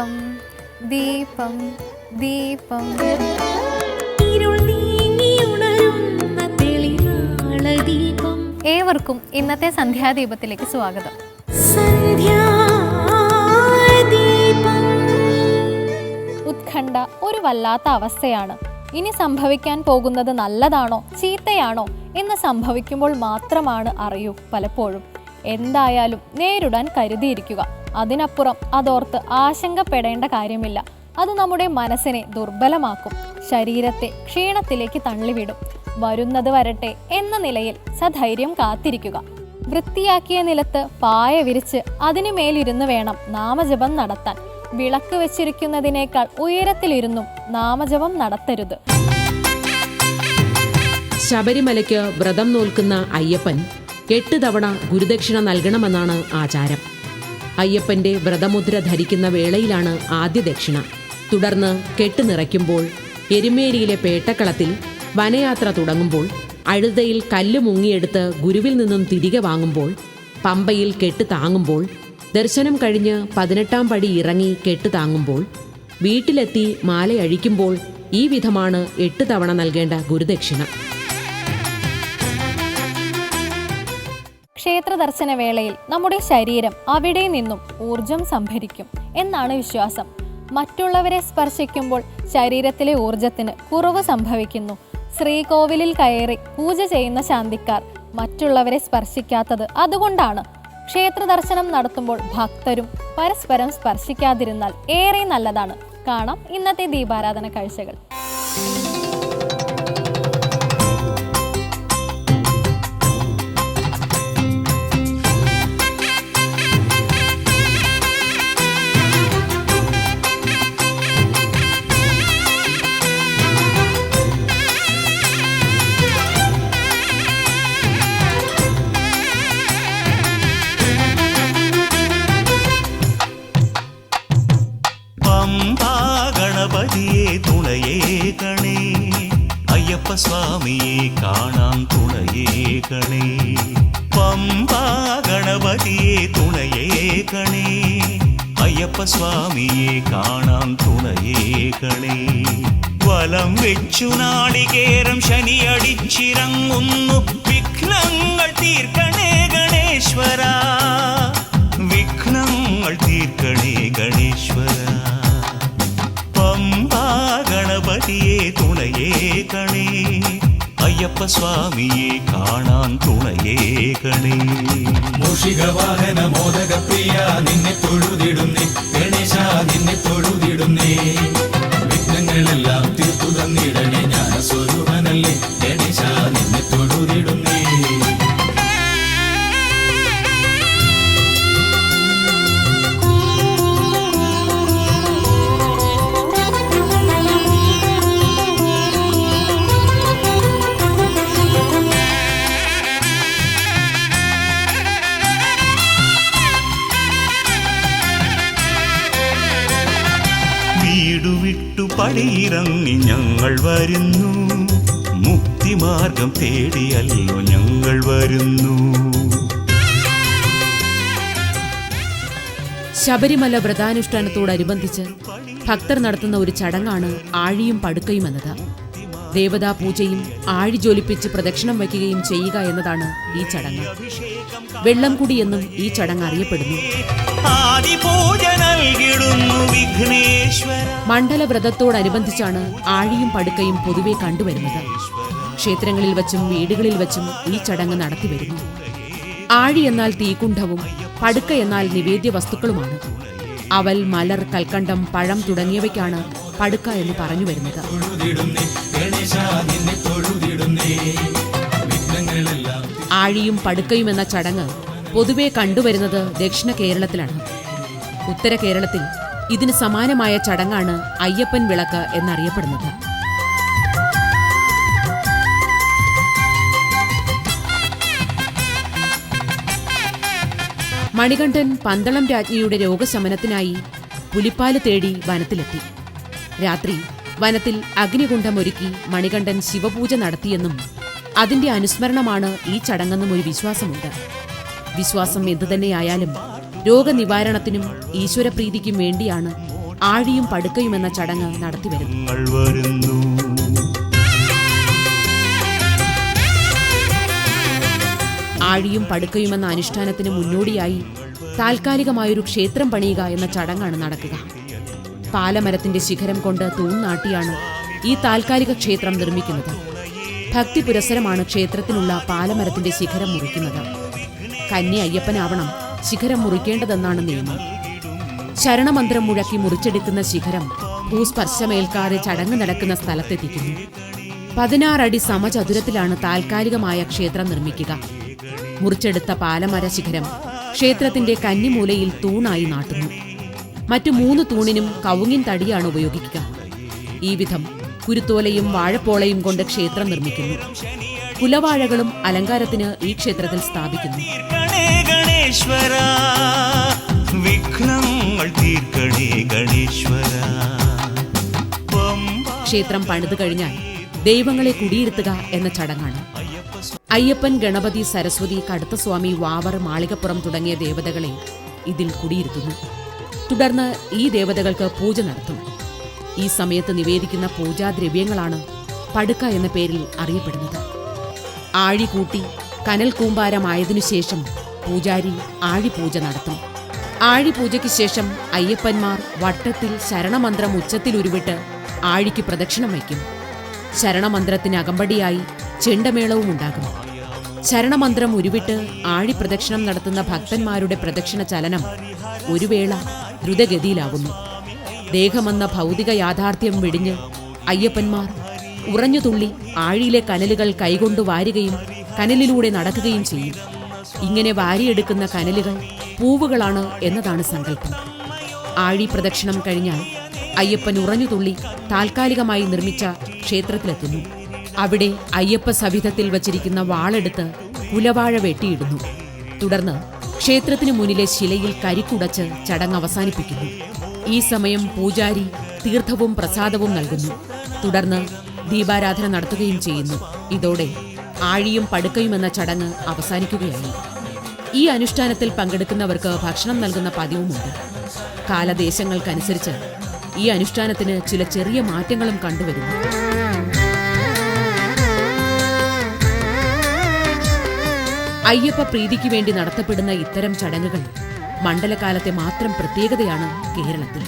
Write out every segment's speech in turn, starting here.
ദീപം ഇരുൾ ദീപം. തെളിനാളദീപം ഏവർക്കും ഇന്നത്തെ സന്ധ്യാദീപത്തിലേക്ക് സ്വാഗതം. സന്ധ്യാദീപം ഉത്കണ്ഠ ഒരു വല്ലാത്ത അവസ്ഥയാണ്. ഇനി സംഭവിക്കാൻ പോകുന്നത് നല്ലതാണോ ചീത്തയാണോ എന്ന് സംഭവിക്കുമ്പോൾ മാത്രമാണ് അറിയൂ പലപ്പോഴും. എന്തായാലും നേരിടാൻ കരുതിയിരിക്കുക. അതിനപ്പുറം അതോർത്ത് ആശങ്കപ്പെടേണ്ട കാര്യമില്ല. അത് നമ്മുടെ മനസ്സിനെ ദുർബലമാക്കും. ശരീരത്തെ ക്ഷീണത്തിലേക്ക് തള്ളിവിടും. വരുന്നത് വരട്ടെ എന്ന നിലയിൽ സധൈര്യം കാത്തിരിക്കുക. വൃത്തിയാക്കിയ നിലത്ത് പായ വിരിച്ച് അതിനു മേലിരുന്ന് വേണം നാമജപം നടത്താൻ. വിളക്ക് വെച്ചിരിക്കുന്നതിനേക്കാൾ ഉയരത്തിലിരുന്നും നാമജപം നടത്തരുത്. ശബരിമലയ്ക്ക് വ്രതം നോൽക്കുന്ന അയ്യപ്പൻ എട്ട് തവണ ഗുരുദക്ഷിണ നൽകണമെന്നാണ് ആചാരം. അയ്യപ്പന്റെ വ്രതമുദ്ര ധരിക്കുന്ന വേളയിലാണ് ആദ്യ ദക്ഷിണ. തുടർന്ന് കെട്ട് നിറയ്ക്കുമ്പോൾ എരുമേലിയിലെ പേട്ടക്കളത്തിൽ വനയാത്ര തുടങ്ങുമ്പോൾ അഴുതയിൽ കല്ല് മുങ്ങിയെടുത്ത് ഗുരുവിൽ നിന്നും തിരികെ വാങ്ങുമ്പോൾ പമ്പയിൽ കെട്ട് താങ്ങുമ്പോൾ ദർശനം കഴിഞ്ഞ് പതിനെട്ടാം പടി ഇറങ്ങി കെട്ട് താങ്ങുമ്പോൾ വീട്ടിലെത്തി മാലയഴിക്കുമ്പോൾ ഈ വിധമാണ് എട്ട് തവണ നൽകേണ്ട ഗുരുദക്ഷിണ. ക്ഷേത്ര ദർശന വേളയിൽ നമ്മുടെ ശരീരം അവിടെ നിന്നും ഊർജം സംഭരിക്കും എന്നാണ് വിശ്വാസം. മറ്റുള്ളവരെ സ്പർശിക്കുമ്പോൾ ശരീരത്തിലെ ഊർജത്തിന് കുറവ് സംഭവിക്കുന്നു. ശ്രീകോവിലിൽ കയറി പൂജ ചെയ്യുന്ന ശാന്തിക്കാർ മറ്റുള്ളവരെ സ്പർശിക്കാത്തത് അതുകൊണ്ടാണ്. ക്ഷേത്ര ദർശനം നടത്തുമ്പോൾ ഭക്തരും പരസ്പരം സ്പർശിക്കാതിരുന്നാൽ ഏറെ നല്ലതാണ്. കാണാം ഇന്നത്തെ ദീപാരാധന കാഴ്ചകൾ. ഗണപതിയെ തുണയേ കണേ. അയ്യപ്പ സ്വാമിയെ കാണാൻ തുണയേ കണേ. വലം വെച്ചു നാളികേരം ശനിയടിച്ചിറങ്ങുന്നു വിഘ്നങ്ങൾ തീർക്കണേ ഗണേശ്വര. വിഘ്നങ്ങൾ തീർക്കണേ ഗണേശ്വര. പമ്പാ ഗണപതിയെ തുണയേ കണേ. അയ്യപ്പ സ്വാമിയെ കാണാൻ തുണയേകണേ മൂഷിക വാഹന മോദകപ്രിയ നിന്നെ തൊഴുതിടുന്നേ. ഗണേശ നിന്നെ തൊഴുതിടുന്നേ. പടിയിറങ്ങി ഞങ്ങൾ വരുന്നു. മുക്തിമാർഗം തേടിയല്ലോ ഞങ്ങൾ വരുന്നു. ശബരിമല വ്രതാനുഷ്ഠാനത്തോടനുബന്ധിച്ച് ഭക്തർ നടത്തുന്ന ഒരു ചടങ്ങാണ് ആഴിയും പടുക്കയും എന്നത്. ദേവതാ പൂജയും ആഴി ജ്വലിപ്പിച്ച് പ്രദക്ഷിണം വയ്ക്കുകയും ചെയ്യുക എന്നതാണ് ഈ ചടങ്ങ്. വെള്ളംകുടി എന്നും ഈ ചടങ്ങ് അറിയപ്പെടുന്നു. മണ്ഡലവ്രതത്തോടനുബന്ധിച്ചാണ് ആഴിയും പടുക്കയും പൊതുവെ കണ്ടുവരുന്നത്. ക്ഷേത്രങ്ങളിൽ വച്ചും വീടുകളിൽ വച്ചും ഈ ചടങ്ങ് നടത്തിവരുന്നു. ആഴി എന്നാൽ തീകുണ്ഠവും പടുക്ക എന്നാൽ നിവേദ്യ വസ്തുക്കളുമാണ് അവൽ മലർ കൽക്കണ്ടം പഴം തുടങ്ങിയവയ്ക്കാണ് പടുക്ക എന്ന് പറഞ്ഞു വരുന്നത് ആഴിയും പടുക്കയും എന്ന ചടങ്ങ് പൊതുവെ കണ്ടുവരുന്നത് ദക്ഷിണ കേരളത്തിലാണ്. ഉത്തര കേരളത്തിൽ ഇതിന് സമാനമായ ചടങ്ങാണ് അയ്യപ്പൻ വിളക്ക് എന്നറിയപ്പെടുന്നത്. മണികണ്ഠൻ പന്തളം രാജ്ഞിയുടെ രോഗശമനത്തിനായി പുലിപ്പാൽ തേടി വനത്തിലെത്തി. രാത്രി വനത്തിൽ അഗ്നികുണ്ഠമൊരുക്കി മണികണ്ഠൻ ശിവപൂജ നടത്തിയെന്നും അതിന്റെ അനുസ്മരണമാണ് ഈ ചടങ്ങെന്നും ഒരു വിശ്വാസമുണ്ട്. വിശ്വാസം എന്തുതന്നെയായാലും രോഗനിവാരണത്തിനും ഈശ്വരപ്രീതിക്കും വേണ്ടിയാണ് ആഴിയും പടുക്കയും എന്ന ചടങ്ങ് നടത്തിവരുന്നു ഞങ്ങൾ വരുന്നു. ആഴിയും പടുക്കയും എന്ന അനുഷ്ഠാനത്തിന് മുന്നോടിയായി താൽക്കാലികമായൊരു ക്ഷേത്രം പണിയുക എന്ന ചടങ്ങാണ് നടക്കുക. പാലമരത്തിന്റെ ശിഖരം കൊണ്ട് തൂൺനാട്ടിയാണ് ഈ താൽക്കാലിക ക്ഷേത്രം നിർമ്മിക്കുന്നത്. ഭക്തി പുരസരമാണ് ക്ഷേത്രത്തിനുള്ള പാലമരത്തിന്റെ ശിഖരം മുറിക്കുന്നത്. കന്നി അയ്യപ്പനാവണം ശിഖരം മുറിക്കേണ്ടതെന്നാണ് നിയമം. ശരണമന്ത്രം മുഴക്കി മുറിച്ചെടുക്കുന്ന ശിഖരം ഭൂസ്പർശമേൽക്കാതെ ചടങ്ങ് നടക്കുന്ന സ്ഥലത്തെത്തിക്കുന്നു. പതിനാറടി സമചതുരത്തിലാണ് താൽക്കാലികമായ ക്ഷേത്രം നിർമ്മിക്കുക. മുറിച്ചെടുത്ത പാലമര ശിഖരം ക്ഷേത്രത്തിന്റെ കന്നിമൂലയിൽ തൂണായി നാട്ടുന്നു. മറ്റു മൂന്ന് തൂണിനും കവുങ്ങിൻ തടിയാണ് ഉപയോഗിക്കുക. ഈ വിധം കുരുത്തോലയും വാഴപ്പോളയും കൊണ്ട് ക്ഷേത്രം നിർമ്മിക്കുന്നു. കുലവാഴകളും അലങ്കാരത്തിന് ഈ ക്ഷേത്രത്തിൽ സ്ഥാപിക്കുന്നു. ക്ഷേത്രം പണിതു കഴിഞ്ഞാൽ ദൈവങ്ങളെ കുടിയിരുത്തുക എന്ന ചടങ്ങാണ്. അയ്യപ്പൻ ഗണപതി സരസ്വതി കടുത്തസ്വാമി വാവർ മാളികപ്പുറം തുടങ്ങിയ ദേവതകളെ ഇതിൽ കുടിയിരുത്തുന്നു. തുടർന്ന് ഈ ദേവതകൾക്ക് പൂജ നടത്തും. ഈ സമയത്ത് നിവേദിക്കുന്ന പൂജാദ്രവ്യങ്ങളാണ് പടുക്ക എന്ന പേരിൽ അറിയപ്പെടുന്നത്. ആഴി കൂട്ടി കനൽ കൂമ്പാരമായതിനു ശേഷം പൂജാരി ആഴിപൂജ നടത്തും. ആഴിപൂജയ്ക്ക് ശേഷം അയ്യപ്പന്മാർ വട്ടത്തിൽ ശരണമന്ത്രം ഉച്ചത്തിൽ ഉരുവിട്ട് ആഴിക്ക് പ്രദക്ഷിണം വയ്ക്കും. ശരണമന്ത്രത്തിന് അകമ്പടിയായി ചെണ്ടമേളവും ഉണ്ടാകും. ശരണമന്ത്രം ഉരുവിട്ട് ആഴി പ്രദക്ഷിണം നടത്തുന്ന ഭക്തന്മാരുടെ പ്രദക്ഷിണ ചലനം ഒരു വേള ദ്രുതഗതിയിലാകുന്നു. ദേഹമെന്ന ഭൗതിക യാഥാർത്ഥ്യം വെടിഞ്ഞ് അയ്യപ്പന്മാർ ഉറഞ്ഞുതുള്ളി ആഴിയിലെ കനലുകൾ കൈകൊണ്ട് വാരുകയും കനലിലൂടെ നടക്കുകയും ചെയ്യും. ഇങ്ങനെ വാരിയെടുക്കുന്ന കനലുകൾ പൂവുകളാണ് എന്നതാണ് സങ്കല്പം. ആഴി പ്രദക്ഷിണം കഴിഞ്ഞാൽ അയ്യപ്പൻ ഉറഞ്ഞുതുള്ളി താൽക്കാലികമായി നിർമ്മിച്ച ക്ഷേത്രത്തിലെത്തുന്നു. അവിടെ അയ്യപ്പ സവിധത്തിൽ വച്ചിരിക്കുന്ന വാളെടുത്ത് കുലവാഴ വെട്ടിയിടുന്നു. തുടർന്ന് ക്ഷേത്രത്തിനു മുന്നിലെ ശിലയിൽ കരിക്കുടച്ച് ചടങ്ങ് അവസാനിപ്പിക്കുന്നു. ഈ സമയം പൂജാരി തീർത്ഥവും പ്രസാദവും നൽകുന്നു. തുടർന്ന് ദീപാരാധന നടത്തുകയും ചെയ്യുന്നു. ഇതോടെ ആഴിയും പടുക്കയും എന്ന ചടങ്ങ് അവസാനിക്കുകയായി. ഈ അനുഷ്ഠാനത്തിൽ പങ്കെടുക്കുന്നവർക്ക് ഭക്ഷണം നൽകുന്ന പതിവുമുണ്ട്. കാലദേശങ്ങൾക്കനുസരിച്ച് ഈ അനുഷ്ഠാനത്തിന് ചില ചെറിയ മാറ്റങ്ങളും കണ്ടുവരുന്നു. അയ്യപ്പ പ്രീതിക്ക് വേണ്ടി നടത്തപ്പെടുന്ന ഇത്തരം ചടങ്ങുകൾ മണ്ഡലകാലത്തെ മാത്രം പ്രത്യേകതയാണ് കേരളത്തിൽ.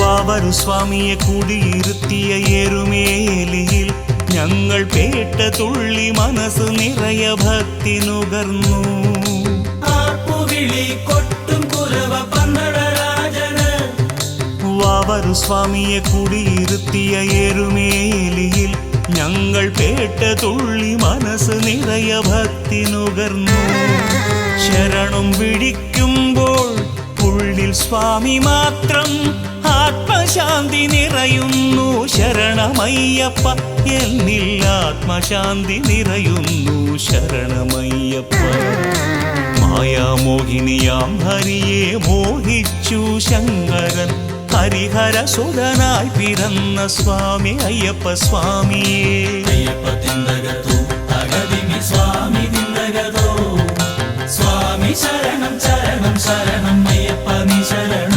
വാവരു സ്വാമിയെ കുടിയിരുത്തിയ ഏറുമേലിയിൽ ഞങ്ങൾ പേട്ട തുള്ളി മനസ്സ് നിറയ ഭക്തി നുകർന്നു. വാവരു സ്വാമിയെ കുടിയിരുത്തിയ എരുമേലിയിൽ ഞങ്ങൾ കേട്ട തുള്ളി മനസ്സ് നിറയ ഭക്തി നുകർന്നു ശരണം പിടിക്കുമ്പോൾ ഉള്ളിൽ സ്വാമി മാത്രം ആത്മശാന്തി നിറയുന്നു. ശരണമയ്യപ്പ എന്നിൽ ആത്മശാന്തി നിറയുന്നു. ശരണമയ്യപ്പ മായാമോഹിനിയാം ഹരിയെ മോഹിച്ചു ശങ്കരൻ ഹരിഹര സുതനായി പിറന്ന സ്വാമി അയ്യപ്പ സ്വാമിയേ. അയ്യപ്പ സ്വാമി സ്വാമി ശരണം ശരണം ശരണം അയ്യപ്പ നീ ശരണം.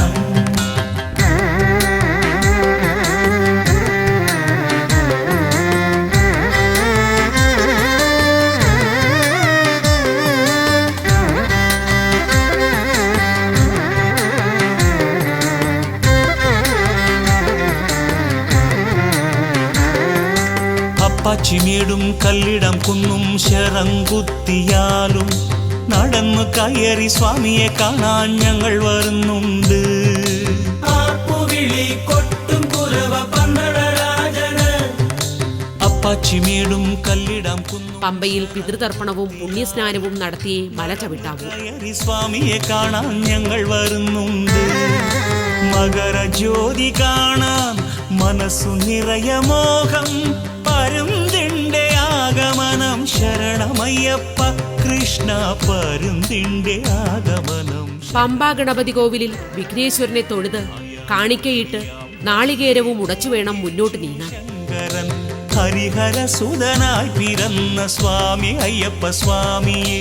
കല്ലിടം കുന്നും ശരങ്കുത്തിയാലും നടന്നു കയറി സ്വാമിയെ കാണാൻ ഞങ്ങൾ വരുന്നുണ്ട്. പമ്പയിൽ പിതൃതർപ്പണവും പുണ്യസ്നാനവും നടത്തി മല ചവിട്ടാവൂ. കയറി സ്വാമിയെ കാണാൻ ഞങ്ങൾ വരുന്നുണ്ട്. മകരജ്യോതി കാണാൻ മനസ്സു നിറയ മോഹം. കൃഷ്ണ പരുന്തിന്റെ ആഗമനം. പമ്പ ഗണപതി കോവിലിൽ വിഘ്നേശ്വരനെ തൊഴുത് കാണിക്കയിട്ട് നാളികേരവും ഉടച്ചു വേണം മുന്നോട്ട് നീങ്ങാൻ. ഹരിഹര സുതനായി പിറന്ന സ്വാമി അയ്യപ്പ സ്വാമിയെ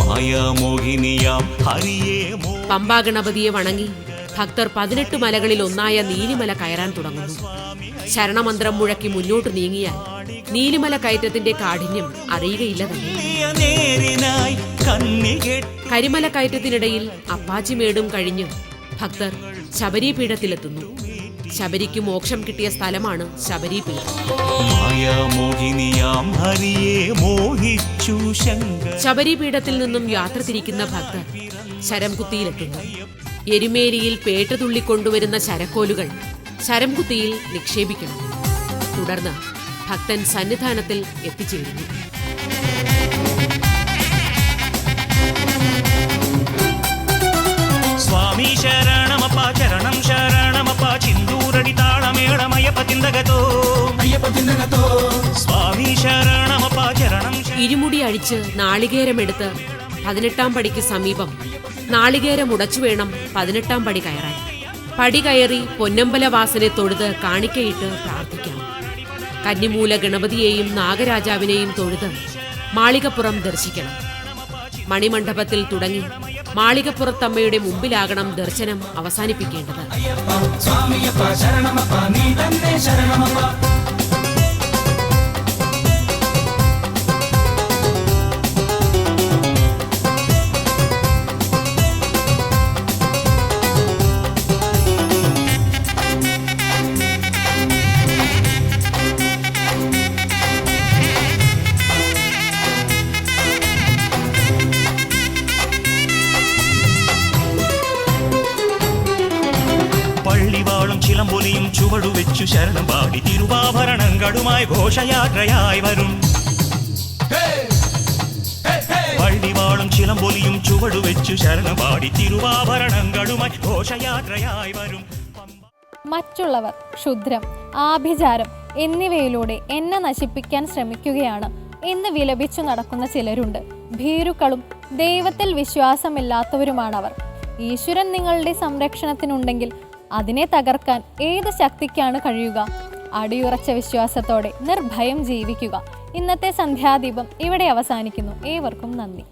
മായാമോഹിനിയാം ഹരിയേ പമ്പാ ഗണപതിയെ വണങ്ങി ഭക്തർ പതിനെട്ട് മലകളിൽ ഒന്നായ നീലിമല കയറാൻ തുടങ്ങുന്നു. ശരണമന്ത്രം മുഴക്കി മുന്നോട്ട് നീങ്ങിയാൽ നീലിമല കയറ്റത്തിന്റെ കാഠിന്യം അറിയുകയില്ല തന്നെ. കരിമല കയറ്റത്തിനിടയിൽ അപ്പാച്ചിമേടും കഴിഞ്ഞ് ഭക്തർ ശബരിപീഠത്തിലെത്തുന്നു ശബരിക്ക് മോക്ഷം കിട്ടിയ സ്ഥലമാണ് ശബരിപീഠം ശബരിപീഠത്തിൽ നിന്നും യാത്ര തിരിക്കുന്ന ഭക്തർ ശരംകുത്തിയിലെത്തുന്നു. എരുമേലിയിൽ പേട്ട തുള്ളിക്കൊണ്ടുവരുന്ന ശരക്കോലുകൾ ശരംകുത്തിയിൽ നിക്ഷേപിക്കണം. തുടർന്ന് ഭക്തൻ സന്നിധാനത്തിൽ എത്തിച്ചേരുന്നു. സ്വാമി ശരണമപ്പ ചരണം ശരണമപ്പ ചിന്തൂരടി താളമേളമയപ്പ അയ്യപ്പത്തിന്തകത്തോ അയ്യപ്പ തിന്തകത്തോ സ്വാമി ശരണമപ്പ ചരണം ഇരുമുടി അഴിച്ച് നാളികേരമെടുത്ത് പതിനെട്ടാം പടിക്ക് സമീപം നാളികേരം ഉടച്ചു വേണം പതിനെട്ടാം പടി കയറാൻ. പടി കയറി പൊന്നമ്പല വാസനെ തൊഴുത് കാണിക്കയിട്ട് പ്രാർത്ഥിക്കാം കന്നിമൂല ഗണപതിയെയും നാഗരാജാവിനെയും തൊഴുത് മാളികപ്പുറം ദർശിക്കണം. മണിമണ്ഡപത്തിൽ തുടങ്ങി മാളികപ്പുറത്തമ്മയുടെ മുമ്പിലാകണം ദർശനം അവസാനിപ്പിക്കേണ്ടത്. സ്വാമിയപ്പ പൊലിയും ചുവടുവെച്ചു ശരണം പാടി തിരുവാഭരണങ്ങളുമായി ഘോഷയാത്രയായി വരും. പള്ളിവാളും ചുവടു വെച്ചു ശരണം പാടി തിരുവാഭരണങ്ങളുമായി ഘോഷയാത്രയായി വരും. മറ്റുള്ളവർ ക്ഷുദ്രം ആഭിചാരം എന്നിവയിലൂടെ എന്നെ നശിപ്പിക്കാൻ ശ്രമിക്കുകയാണ്. എന്ന് വിലപിച്ചു നടക്കുന്ന ചിലരുണ്ട്. ഭീരുക്കളും ദൈവത്തിൽ വിശ്വാസമില്ലാത്തവരുമാണവർ. ഈശ്വരൻ നിങ്ങളുടെ സംരക്ഷണത്തിനുണ്ടെങ്കിൽ അതിനെ തകർക്കാൻ ഏത് ശക്തിക്കാണ് കഴിയുക? അടിയുറച്ച വിശ്വാസത്തോടെ നിർഭയം ജീവിക്കുക. ഇന്നത്തെ സന്ധ്യാദീപം ഇവിടെ അവസാനിക്കുന്നു. ഏവർക്കും നന്ദി.